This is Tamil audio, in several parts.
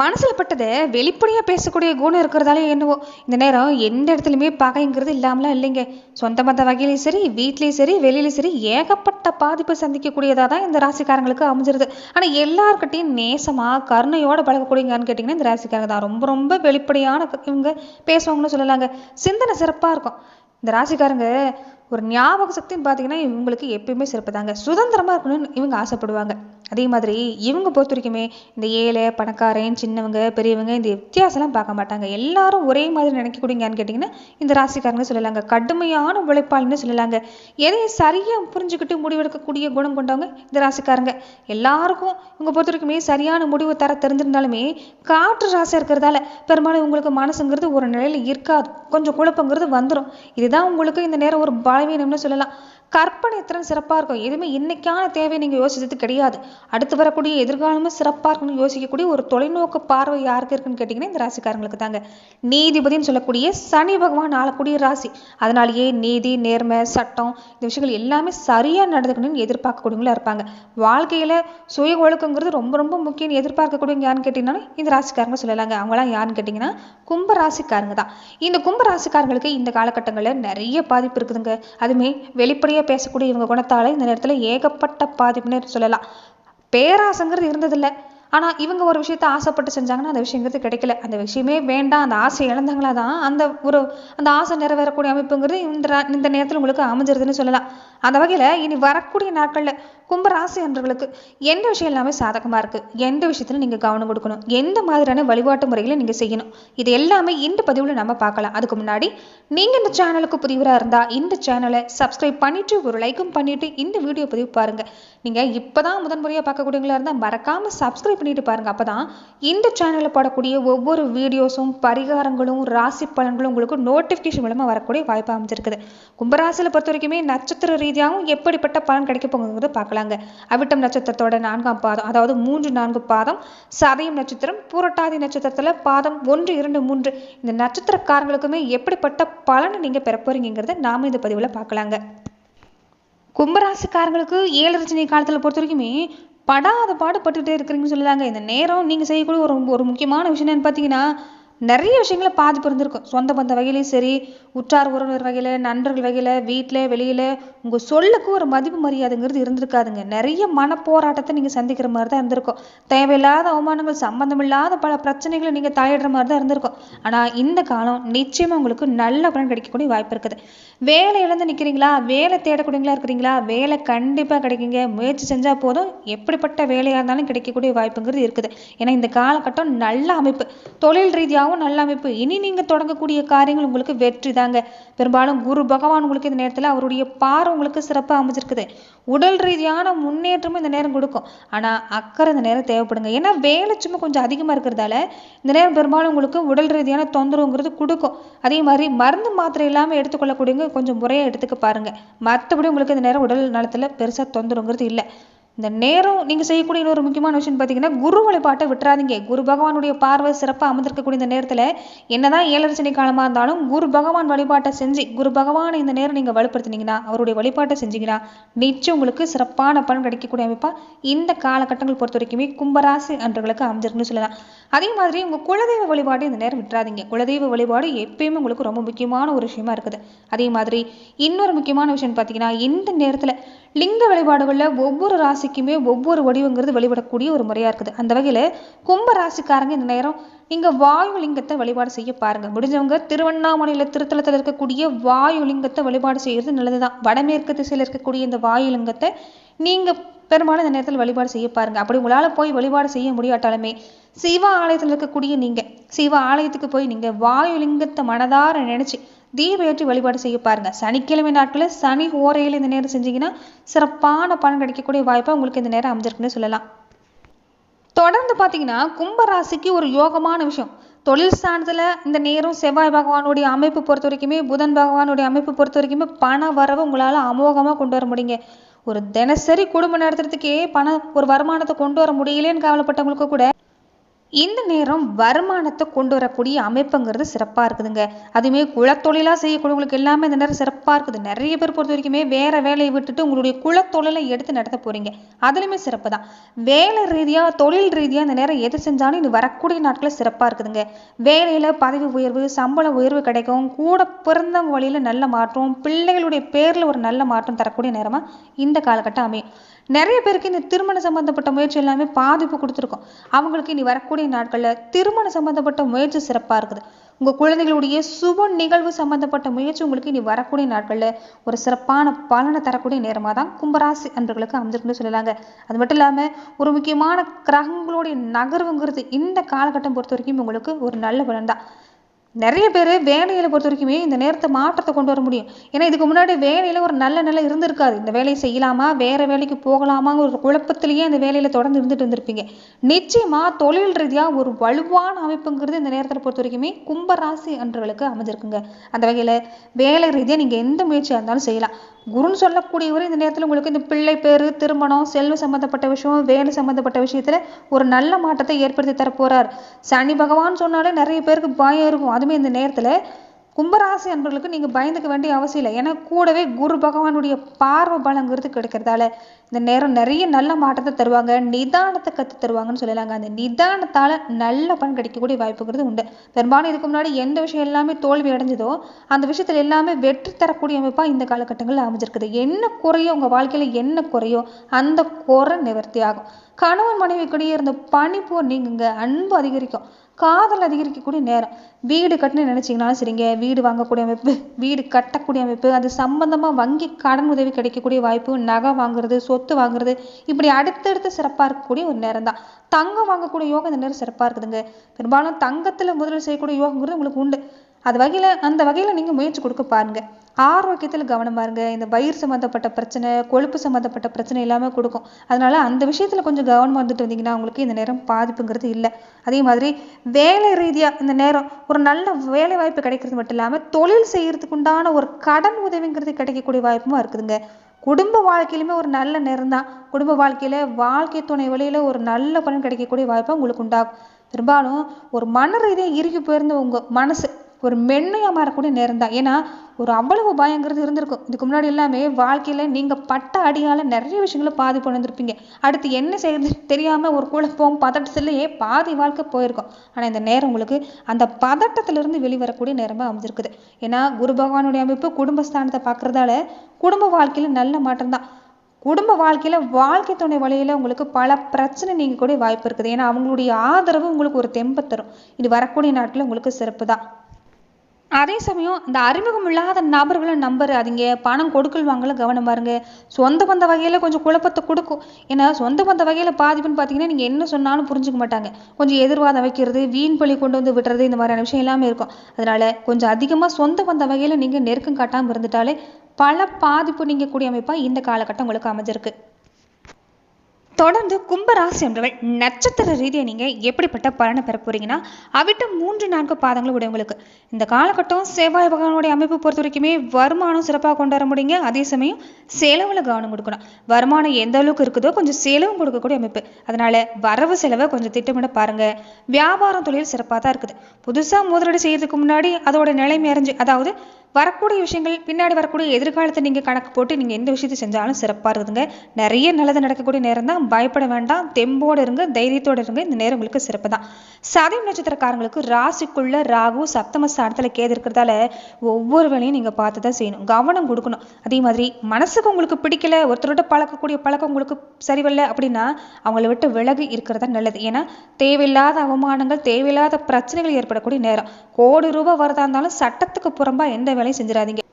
மனசில் பட்டதை வெளிப்படையாக பேசக்கூடிய குணம் இருக்கிறதாலே என்னவோ இந்த நேரம் எந்த இடத்துலையுமே பகைங்கிறது இல்லாமலாம் இல்லைங்க. சொந்த பந்த வகையிலையும் சரி வீட்லேயும் சரி வெளியிலையும் சரி ஏகப்பட்ட பாதிப்பை சந்திக்கக்கூடியதாக தான் இந்த ராசிக்காரங்களுக்கு அமைஞ்சிருது. ஆனால் எல்லாருக்கிட்டையும் நேசமாக கருணையோடு பழகக்கூடியங்கன்னு கேட்டிங்கன்னா இந்த ராசிக்காரங்க தான். ரொம்ப ரொம்ப வெளிப்படையான இவங்க பேசுவாங்கன்னு சொல்லலாங்க. சிந்தனை சிறப்பாக இருக்கும். இந்த ராசிக்காரங்க ஒரு ஞாபக சக்தின்னு பார்த்தீங்கன்னா இவங்களுக்கு எப்பயுமே சிறப்பு தாங்க. சுதந்திரமாக இருக்கணும்னு இவங்க ஆசைப்படுவாங்க. அதே மாதிரி இவங்க பொறுத்த வரைக்குமே இந்த ஏழை பணக்காரன் சின்னவங்க பெரியவங்க இந்த வித்தியாசம்லாம் பார்க்க மாட்டாங்க. எல்லாரும் ஒரே மாதிரி நினைக்கக்கூடியங்கன்னு கேட்டிங்கன்னா இந்த ராசிக்காரங்க சொல்லலாங்க. கடுமையான உழைப்பாளின்னு சொல்லலாங்க. எதையும் சரியாக புரிஞ்சுக்கிட்டு முடிவெடுக்கக்கூடிய குணம் கொண்டவங்க இந்த ராசிக்காரங்க. எல்லாருக்கும் இவங்க பொறுத்த வரைக்குமே சரியான முடிவு தர தெரிஞ்சிருந்தாலுமே காற்று ராசி இருக்கிறதால பெரும்பாலும் உங்களுக்கு மனசுங்கிறது ஒரு நிலையில் இருக்காது. கொஞ்சம் குழப்பங்கிறது வந்துடும் இதுதான் உங்களுக்கு இந்த நேரம் ஒரு பலவீனம்னு சொல்லலாம். கற்பனை திறன் சிறப்பாக இருக்கும். எதுவுமே இன்னைக்கான தேவை நீங்கள் யோசிச்சது கிடையாது. அடுத்து வரக்கூடிய எதிர்காலமும் சிறப்பாக இருக்கணும்னு யோசிக்கக்கூடிய ஒரு தொலைநோக்கு பார்வை யாருக்கு இருக்குன்னு கேட்டிங்கன்னா இந்த ராசிக்காரங்களுக்கு தாங்க. நீதிபதினு சொல்லக்கூடிய சனி பகவான் ஆளக்கூடிய ராசி. அதனாலேயே நீதி நேர்மை சட்டம் இந்த விஷயங்கள் எல்லாமே சரியாக நடந்துக்கணும்னு எதிர்பார்க்கக்கூடியவங்களா இருப்பாங்க. வாழ்க்கையில் சுய ஒழுக்கங்கிறது ரொம்ப ரொம்ப முக்கியம் எதிர்பார்க்கக்கூடியவங்க யாருன்னு கேட்டிங்கன்னா இந்த ராசிக்காரங்க சொல்லலாங்க. அவங்களாம் யாருன்னு கேட்டிங்கன்னா கும்ப ராசிக்காரங்க தான். இந்த கும்ப ராசிக்காரங்களுக்கு இந்த காலகட்டங்களில் நிறைய பாதிப்பு இருக்குதுங்க. அதுவுமே வெளிப்படையாக பேசக்கூடிய இவங்க குணத்தால் இந்த நேரத்தில் ஏகப்பட்ட பாதிப்புன்னு சொல்லலாம். பேராசங்கிறது இருந்ததில்லை. ஆனால் இவங்க ஒரு விஷயத்த ஆசைப்பட்டு செஞ்சாங்கன்னா அந்த விஷயங்கிறது கிடைக்கல. அந்த விஷயமே வேண்டாம். அந்த ஆசை இழந்தவங்களா தான் அந்த ஒரு அந்த ஆசை நிறைவேறக்கூடிய அமைப்புங்கிறது இந்த இந்த நேரத்தில் உங்களுக்கு அமைஞ்சிருதுன்னு சொல்லலாம். அந்த வகையில் இனி வரக்கூடிய நாட்களில் கும்பராசி அன்றவர்களுக்கு எந்த விஷயம் எல்லாமே சாதகமாக இருக்குது எந்த விஷயத்தில் நீங்கள் கவனம் கொடுக்கணும்? எந்த மாதிரியான வழிபாட்டு முறைகளை நீங்கள் செய்யணும்? இது எல்லாமே இந்த பதிவில் நம்ம பார்க்கலாம். அதுக்கு முன்னாடி நீங்கள் இந்த சேனலுக்கு புதிவராக இருந்தால் இந்த சேனலை சப்ஸ்கிரைப் பண்ணிவிட்டு ஒரு லைக்கும் பண்ணிவிட்டு இந்த வீடியோ பதிவு பாருங்கள் நீங்கள் இப்போ தான் முதன் முறையாக பார்க்கக்கூடியவங்களா இருந்தால் மறக்காமல் சப்ஸ்கிரைப் பண்ணிட்டு பாருங்கள் அப்போ தான் இந்த சேனலில் போடக்கூடிய ஒவ்வொரு வீடியோஸும் பரிகாரங்களும் ராசி பலன்களும் உங்களுக்கு நோட்டிஃபிகேஷன் மூலமாக வரக்கூடிய வாய்ப்பு அமைஞ்சிருக்குது. கும்பராசியில் பொறுத்த வரைக்குமே நட்சத்திர ரீதியாகவும் எப்படிப்பட்ட பலன் கிடைக்க போகுங்கிறத சொல்கிறாங்க அவிட்டம் நட்சத்திரத்தோட நான்காம் பாதம் அதாவது மூன்று நான்கு பாதம் சதயம் நட்சத்திரம் பூரட்டாதி நட்சத்திரத்தில் பாதம் ஒன்று இரண்டு மூன்று. இந்த நட்சத்திரக்காரங்களுக்குமே எப்படிப்பட்ட பலனை நீங்கள் பெற போறீங்கிறத நாம இந்த பதிவில் பார்க்கலாங்க. கும்பராசிக்காரங்களுக்கு ஏழு காலத்தில் பொறுத்த வரைக்குமே படாத பாடுபட்டுட்டே இருக்கிறீங்கன்னு சொல்லலாங்க. இந்த நேரம் நீங்கள் செய்யக்கூடிய ஒரு ஒரு முக்கியமான விஷயம் என்னன்னு பார்த்தீங்கன்னா நிறைய விஷயங்கள பாதிப்பு இருந்திருக்கும் சொந்த பந்த வகையிலையும் சரி உற்றார் உறவினர் வகையில் நண்பர்கள் வகையில் வீட்டில் வெளியில் உங்கள் சொல்லுக்கு ஒரு மதிப்பு மரியாதைங்கிறது இருந்திருக்காதுங்க. நிறைய மனப்போராட்டத்தை நீங்கள் சந்திக்கிற மாதிரி தான் இருந்திருக்கும். தேவையில்லாத அவமானங்கள் சம்பந்தமில்லாத பல பிரச்சனைகளை நீங்கள் தலையிடுற மாதிரி தான் இருந்திருக்கும். ஆனால் இந்த காலம் நிச்சயமாக உங்களுக்கு நல்ல பலன் கிடைக்கக்கூடிய வாய்ப்பு இருக்குது. வேலை இழந்து நிற்கிறீங்களா வேலை தேடக்கூடியங்களா இருக்கிறீங்களா? வேலை கண்டிப்பாக கிடைக்குங்க. முயற்சி செஞ்சால் போதும். எப்படிப்பட்ட வேலையாக இருந்தாலும் கிடைக்கக்கூடிய வாய்ப்புங்கிறது இருக்குது. ஏன்னா இந்த காலகட்டம் நல்ல அமைப்பு. தொழில் ரீதியாகவும் நல்ல அமைப்பு. இனி நீங்கள் தொடங்கக்கூடிய காரியங்கள் உங்களுக்கு வெற்றி தாங்க. பெரும்பாலும் குரு பகவான் உங்களுக்கு இந்த நேரத்தில் அவருடைய பார்வை உங்களுக்கு சிறப்பாக அமைஞ்சிருக்குது. உடல் ரீதியான முன்னேற்றமும் இந்த நேரம் கொடுக்கும். ஆனால் அக்கறை இந்த நேரம் தேவைப்படுங்க. ஏன்னா வேலை சும்மா கொஞ்சம் அதிகமாக இருக்கிறதால இந்த நேரம் பெரும்பாலும் உங்களுக்கு உடல் ரீதியான தொந்தரவுங்கிறது கொடுக்கும். அதே மாதிரி மருந்து மாத்திரை இல்லாமல் எடுத்துக்கொள்ளக்கூடியவங்க கொஞ்சம் முறையாக எடுத்துக்க பாருங்க. மற்றபடி உங்களுக்கு இந்த நேரம் உடல் நலத்தில் பெருசாக தொந்தரவுங்கிறது இல்லை. இந்த நேரம் நீங்கள் செய்யக்கூடிய இன்னொரு முக்கியமான விஷயம் பார்த்தீங்கன்னா குரு வழிபாட்டை விட்டுறாதீங்க. குரு பகவானுடைய பார்வை சிறப்பாக அமர்ந்திருக்கக்கூடிய இந்த நேரத்தில் என்னதான் ஏழரை காலமாக இருந்தாலும் குரு பகவான் வழிபாட்டை செஞ்சு குரு பகவானை இந்த நேரம் நீங்கள் வலுப்படுத்தினீங்கன்னா அவருடைய வழிபாட்டை செஞ்சீங்கன்னா நிச்சயம் உங்களுக்கு சிறப்பான பலன் கிடைக்கக்கூடிய அமைப்பாக இந்த காலகட்டங்கள் பொறுத்த வரைக்குமே கும்பராசி அன்றர்களுக்கு அமைஞ்சிருக்குன்னு சொல்லலாம். அதே மாதிரி உங்கள் குலதெய்வ வழிபாடு இந்த நேரம் விட்டுறாதீங்க. குலதெய்வ வழிபாடு எப்பயுமே உங்களுக்கு ரொம்ப முக்கியமான ஒரு விஷயமா இருக்குது. அதே மாதிரி இன்னொரு முக்கியமான விஷயம் பார்த்தீங்கன்னா இந்த நேரத்தில் லிங்க வழிபாடுகளில் ஒவ்வொரு ராசிக்குமே ஒவ்வொரு வடிவங்கிறது வழிபடக்கூடிய ஒரு முறையாக இருக்குது. அந்த வகையில் கும்ப ராசிக்காரங்க இந்த நேரம் நீங்கள் வாயு லிங்கத்தை வழிபாடு செய்ய பாருங்க. முடிஞ்சவங்க திருவண்ணாமலையில் திருத்தலத்தில் இருக்கக்கூடிய வாயு லிங்கத்தை வழிபாடு செய்கிறது நல்லதுதான். வடமேற்கு திசையில் இருக்கக்கூடிய இந்த வாயு லிங்கத்தை நீங்கள் பெரும்பாலும் இந்த நேரத்தில் வழிபாடு செய்ய பாருங்க. அப்படி உங்களால் போய் வழிபாடு செய்ய முடியாட்டாலுமே சிவ ஆலயத்தில் இருக்கக்கூடிய நீங்கள் சிவ ஆலயத்துக்கு போய் நீங்கள் வாயு லிங்கத்தை மனதார நினைச்சு தீப ஏற்றி வழிபாடு செய்ய பாருங்க. சனிக்கிழமை நாட்களில் சனி ஓரையில் இந்த நேரம் செஞ்சீங்கன்னா சிறப்பான பலன் கிடைக்கக்கூடிய வாய்ப்பா உங்களுக்கு இந்த நேரம் அமைஞ்சிருக்குன்னு சொல்லலாம். தொடர்ந்து பார்த்தீங்கன்னா கும்பராசிக்கு ஒரு யோகமான விஷயம். தொழில் ஸ்தானத்தில் இந்த நேரம் செவ்வாய் பகவானுடைய அமைப்பு பொறுத்த வரைக்குமே புதன் பகவானுடைய அமைப்பு பொறுத்த வரைக்குமே பண வரவு உங்களால் அமோகமாக கொண்டு வர முடியுங்க. ஒரு தினசரி குடும்பம் நடத்துறதுக்கே பணம் ஒரு வருமானத்தை கொண்டு வர முடியலன்னு கவலைப்பட்டவங்களுக்கு கூட இந்த நேரம் வருமானத்தை கொண்டு வரக்கூடிய அமைப்புங்கிறது சிறப்பாக இருக்குதுங்க. அதுவுமே குலத்தொழிலாக செய்யக்கூடியவங்களுக்கு எல்லாமே இந்த நேரம் சிறப்பாக இருக்குது. நிறைய பேர் பொறுத்த வரைக்குமே வேற வேலையை விட்டுட்டு உங்களுடைய குலத்தொழிலை எடுத்து நடத்த போறீங்க. அதுலையுமே சிறப்பு தான். வேலை ரீதியாக தொழில் ரீதியாக இந்த நேரம் எது செஞ்சாலும் இது வரக்கூடிய நாட்களில் சிறப்பாக இருக்குதுங்க. வேலையில் பதவி உயர்வு சம்பள உயர்வு கிடைக்கும். கூட பிறந்தவங்க வழியில் நல்ல மாற்றம் பிள்ளைகளுடைய பேரில் ஒரு நல்ல மாற்றம் தரக்கூடிய நேரமாக இந்த காலகட்டம் அமையும். நிறைய பேருக்கு இந்த திருமண சம்பந்தப்பட்ட முயற்சி எல்லாமே பாதிப்பு கொடுத்துருக்கோம். அவங்களுக்கு இனி வரக்கூடிய நாட்களில் திருமணம் சம்மந்தப்பட்ட முயற்சி சிறப்பாக இருக்குது. உங்கள் குழந்தைகளுடைய சுப நிகழ்வு சம்பந்தப்பட்ட முயற்சி உங்களுக்கு இனி வரக்கூடிய நாட்களில் ஒரு சிறப்பான பலனை தரக்கூடிய நேரமாக தான் கும்பராசி அன்பர்களுக்கு அமைஞ்சிருக்குன்னு சொல்லலாங்க. அது மட்டும் இல்லாமல் ஒரு முக்கியமான கிரகங்களுடைய நகர்வுங்கிறது இந்த காலகட்டம் பொறுத்த வரைக்கும் உங்களுக்கு ஒரு நல்ல பலன் தான். நிறைய பேர் வேலையில் பொறுத்த வரைக்குமே இந்த நேரத்தை மாற்றத்தை கொண்டு வர முடியும். ஏன்னா இதுக்கு முன்னாடி வேலையில் ஒரு நல்ல நிலை இருந்திருக்காது. இந்த வேலையை செய்யலாமா? வேற வேலைக்கு போகலாமாங்கிற ஒரு குழப்பத்திலேயே இந்த வேலையில் தொடர்ந்து இருந்துட்டு இருந்திருப்பீங்க. நிச்சயமா தொழில் ரீதியாக ஒரு வலுவான அமைப்புங்கிறது இந்த நேரத்தில் பொறுத்த வரைக்குமே கும்பராசி அன்றவர்களுக்கு அமைஞ்சிருக்குங்க. அந்த வகையில் வேலை ரீதியாக நீங்கள் எந்த முயற்சியாக இருந்தாலும் செய்யலாம். குருன்னு சொல்லக்கூடியவர் இந்த நேரத்தில் உங்களுக்கு இந்த பிள்ளை பேரு திருமணம் செல்வ சம்பந்தப்பட்ட விஷயம் வேலை சம்பந்தப்பட்ட விஷயத்துல ஒரு நல்ல மாற்றத்தை ஏற்படுத்தி தரப்போகிறார் சனி பகவான் சொன்னாலே நிறைய பேருக்கு பயம் இருக்கும். அதுவுமே இந்த நேரத்துல கும்பராசி அன்பர்களுக்கு நீங்க பயந்துக்க வேண்டிய அவசியம் இல்லை. ஏன்னா கூடவே குரு பகவானுடைய பார்வை பலங்கிறது கிடைக்கிறதால இந்த நேரம் நிறைய நல்ல மாற்றத்தை தருவாங்க நிதானத்தை கத்து தருவாங்கன்னு சொல்லலாங்க. அந்த நிதானத்தால நல்ல பலன் கிடைக்கக்கூடிய வாய்ப்புங்கிறது உண்டு. பெரும்பாலும் இதுக்கு முன்னாடி எந்த விஷயம் எல்லாமே தோல்வி அடைஞ்சதோ அந்த விஷயத்துல எல்லாமே வெற்றி தரக்கூடிய அமைப்பா இந்த காலகட்டங்களில் அமைஞ்சிருக்குது. என்ன குறையோ உங்க வாழ்க்கையில என்ன குறையோ அந்த குறை நிவர்த்தி ஆகும். கணவன் மனைவிக்கிடையே இருந்த பனிப்போர் நீங்குங்க அன்பு அதிகரிக்கும். காதல் அதிகரிக்கக்கூடிய நேரம். வீடு கட்டணும்னு நினைச்சீங்கனாலும் சரிங்க. வீடு வாங்கக்கூடிய அமைப்பு வீடு கட்டக்கூடிய அமைப்பு அது சம்பந்தமா வங்கி கடன் உதவி கிடைக்கக்கூடிய வாய்ப்பு நகை வாங்குறது சொத்து வாங்குறது இப்படி அடுத்தடுத்து சிறப்பா இருக்கக்கூடிய ஒரு நேரம் தான் தங்கம் வாங்கக்கூடிய யோகம் இந்த நேரம் சிறப்பா இருக்குதுங்க. பெரும்பாலும் தங்கத்துல முதலீடு செய்யக்கூடிய யோகங்கிறது உங்களுக்கு உண்டு. அது வகையில் அந்த வகையில் நீங்கள் முயற்சி கொடுக்க பாருங்கள் ஆரோக்கியத்தில் கவனம் பாருங்கள் இந்த வயிறு சம்மந்தப்பட்ட பிரச்சனை கொழுப்பு சம்மந்தப்பட்ட பிரச்சனை எல்லாமே கொடுக்கும். அதனால அந்த விஷயத்தில் கொஞ்சம் கவனமாக இருந்துட்டு வந்தீங்கன்னா உங்களுக்கு இந்த நேரம் பாதிப்புங்கிறது இல்லை. அதே மாதிரி வேலை ரீதியாக இந்த நேரம் ஒரு நல்ல வேலை வாய்ப்பு கிடைக்கிறது மட்டும் இல்லாமல் தொழில் செய்கிறதுக்கு உண்டான ஒரு கடன் உதவிங்கிறது கிடைக்கக்கூடிய வாய்ப்பும் இருக்குதுங்க. குடும்ப வாழ்க்கையிலுமே ஒரு நல்ல நேரம் தான். குடும்ப வாழ்க்கையில் வாழ்க்கை துணை வழியில் ஒரு நல்ல பலன் கிடைக்கக்கூடிய வாய்ப்பு உங்களுக்கு உண்டாகும். பெரும்பாலும் ஒரு மன ரீதியாக இறுகி போயிருந்த உங்கள் மனசு ஒரு மென்மையாக மாறக்கூடிய நேரம் தான். ஏன்னா ஒரு அவ்வளவு பயங்கிறது இருந்திருக்கும். இதுக்கு முன்னாடி எல்லாமே வாழ்க்கையில் நீங்கள் பட்ட அடியால் நிறைய விஷயங்களை பாதிப்பு பண்ணிருந்துருப்பீங்க அடுத்து என்ன செய்யறது தெரியாமல் ஒரு குழப்பம் பதட்டத்திலேயே பாதி வாழ்க்கை போயிருக்கும். ஆனால் இந்த நேரம் உங்களுக்கு அந்த பதட்டத்திலிருந்து வெளிவரக்கூடிய நேரமாக அமைஞ்சிருக்குது. ஏன்னா குரு பகவானுடைய அமைப்பு குடும்பஸ்தானத்தை பார்க்குறதால குடும்ப வாழ்க்கையில் நல்ல மாற்றம் தான். குடும்ப வாழ்க்கையில் வாழ்க்கை துணை வழியில் உங்களுக்கு பல பிரச்சனை நீங்கள் கூட வாய்ப்பு இருக்குது. ஏன்னா அவங்களுடைய ஆதரவு உங்களுக்கு ஒரு தெம்பை தரும். இது வரக்கூடிய நாட்டில் உங்களுக்கு சிறப்பு தான். அதே சமயம் இந்த அறிமுகம் இல்லாத நபர்களை நம்புறாதீங்க பணம் கொடுக்கல் வாங்கல கவனம் பாருங்க. சொந்த பந்த வகையில் கொஞ்சம் குழப்பத்தை கொடுக்கும். ஏன்னா சொந்த பந்த வகையில் பாதிப்புன்னு பார்த்தீங்கன்னா நீங்கள் என்ன சொன்னாலும் புரிஞ்சுக்க மாட்டாங்க. கொஞ்சம் எதிர்வாதம் வைக்கிறது வீண் பழி கொண்டு வந்து விடுறது இந்த மாதிரியான விஷயம் எல்லாமே இருக்கும். அதனால கொஞ்சம் அதிகமாக சொந்த பந்த வகையில் நீங்கள் நெருக்கம் காட்டாமல் இருந்துட்டாலே பல பாதிப்பு நீங்கள் கூடிய அமைப்பாக இந்த காலகட்டம் உங்களுக்கு அமைஞ்சிருக்கு. தொடர்ந்து கும்பராசி என்றவள் நட்சத்திர ரீதியை நீங்கள் எப்படிப்பட்ட பலனை பெற போறீங்கன்னா அவிட்ட மூன்று நான்கு பாதங்கள் உடையவங்களுக்கு. இந்த காலகட்டம் செவ்வாய் பகவானுடைய அமைப்பு பொறுத்த வரைக்குமே வருமானம் சிறப்பாக கொண்டாட முடியுங்க. அதே சமயம் செலவில் கவனம் கொடுக்கணும். வருமானம் எந்த அளவுக்கு இருக்குதோ கொஞ்சம் செலவும் கொடுக்கக்கூடிய அமைப்பு. அதனால வரவு செலவை கொஞ்சம் திட்டமிட பாருங்க. வியாபாரம் தொழில் சிறப்பாக தான் இருக்குது. புதுசாக முதலீடு செய்யறதுக்கு முன்னாடி அதோட நிலைமை அறிஞ்சு அதாவது வரக்கூடிய விஷயங்கள் பின்னாடி வரக்கூடிய எதிர்காலத்தை நீங்கள் கணக்கு போட்டு நீங்கள் எந்த விஷயத்தை செஞ்சாலும் சிறப்பாக இருக்குதுங்க. நிறைய நல்லது நடக்கக்கூடிய நேரம் தான். பயப்பட வேண்டாம். தெம்போடு இருங்க தைரியத்தோடு இருங்க. இந்த நேரம் உங்களுக்கு சிறப்பு தான். சதயம் நட்சத்திரக்காரங்களுக்கு ராசிக்குள்ள ராகு சப்தம ஸ்தானத்தில் கேது இருக்கிறதால ஒவ்வொரு வேலையும் நீங்கள் பார்த்து தான் செய்யணும். கவனம் கொடுக்கணும். அதே மாதிரி மனசுக்கு உங்களுக்கு பிடிக்கல ஒருத்தரோட பழக்கக்கூடிய பழக்கம் உங்களுக்கு சரிவல்ல அப்படின்னா அவங்கள விட்டு விலகி இருக்கிறதா நல்லது. ஏன்னா தேவையில்லாத அவமானங்கள் தேவையில்லாத பிரச்சனைகள் ஏற்படக்கூடிய நேரம். கோடி ரூபாய் வரதா இருந்தாலும் சட்டத்துக்கு புறம்பா எந்த வேலையும் செஞ்சிடாதீங்க.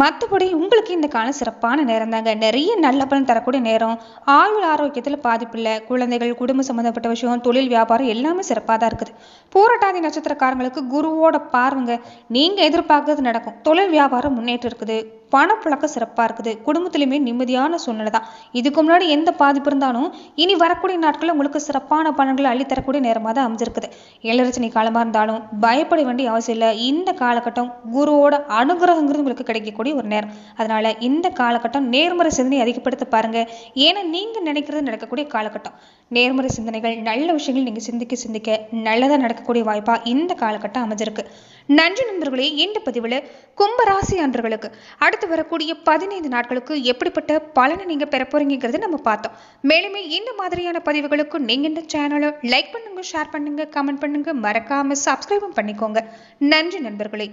மற்றபடி உங்களுக்கு இந்த காலம் சிறப்பான நேரம் தாங்க நிறைய நல்ல பலன் தரக்கூடிய நேரம். ஆயுள் ஆரோக்கியத்தில் பாதிப்பில்லை குழந்தைகள் குடும்ப சம்மந்தப்பட்ட விஷயம் தொழில் வியாபாரம் எல்லாமே சிறப்பாக தான் இருக்குது. பூரட்டாதி நட்சத்திரக்காரங்களுக்கு குருவோட பார்வைங்க. நீங்கள் எதிர்பார்க்கறது நடக்கும். தொழில் வியாபாரம் முன்னேற்றம் இருக்குது. பணப்புழக்கம் சிறப்பாக இருக்குது. குடும்பத்திலுமே நிம்மதியான சூழ்நிலை தான். இதுக்கு முன்னாடி எந்த பாதிப்பு இருந்தாலும் இனி வரக்கூடிய நாட்களில் உங்களுக்கு சிறப்பான பலன்களை அள்ளித்தரக்கூடிய நேரமாக தான் அமைஞ்சிருக்குது. ஏழரசனி காலமாக இருந்தாலும் பயப்பட வேண்டிய அவசியம் இல்லை. இந்த காலகட்டம் குருவோட அனுகிரகங்கிறது உங்களுக்கு கிடைக்கக்கூடிய ஒரு நேரம். அதனால இந்த காலகட்டம் நேர்மறை சிந்தனை அதிகப்படுத்த பாருங்க. ஏன்னா நீங்கள் நினைக்கிறது நடக்கக்கூடிய காலகட்டம். நேர்மறை சிந்தனைகள் நல்ல விஷயங்கள் நீங்கள் சிந்திக்க சிந்திக்க நல்லதாக நடக்கக்கூடிய வாய்ப்பாக இந்த காலகட்டம் அமைஞ்சிருக்கு. நன்றி நண்பர்களே இந்த பதிவில் கும்பராசி அன்றர்களுக்கு அடுத்து வரக்கூடிய பதினைந்து நாட்களுக்கு எப்படிப்பட்ட பலனை நீங்க பெற போறீங்கிறத நம்ம பார்த்தோம். மேலுமே இந்த மாதிரியான பதிவுகளுக்கு நீங்க இந்த சேனலை லைக் பண்ணுங்க ஷேர் பண்ணுங்க கமெண்ட் பண்ணுங்க. மறக்காம சப்ஸ்கிரைபும் பண்ணிக்கோங்க. நன்றி நண்பர்களே.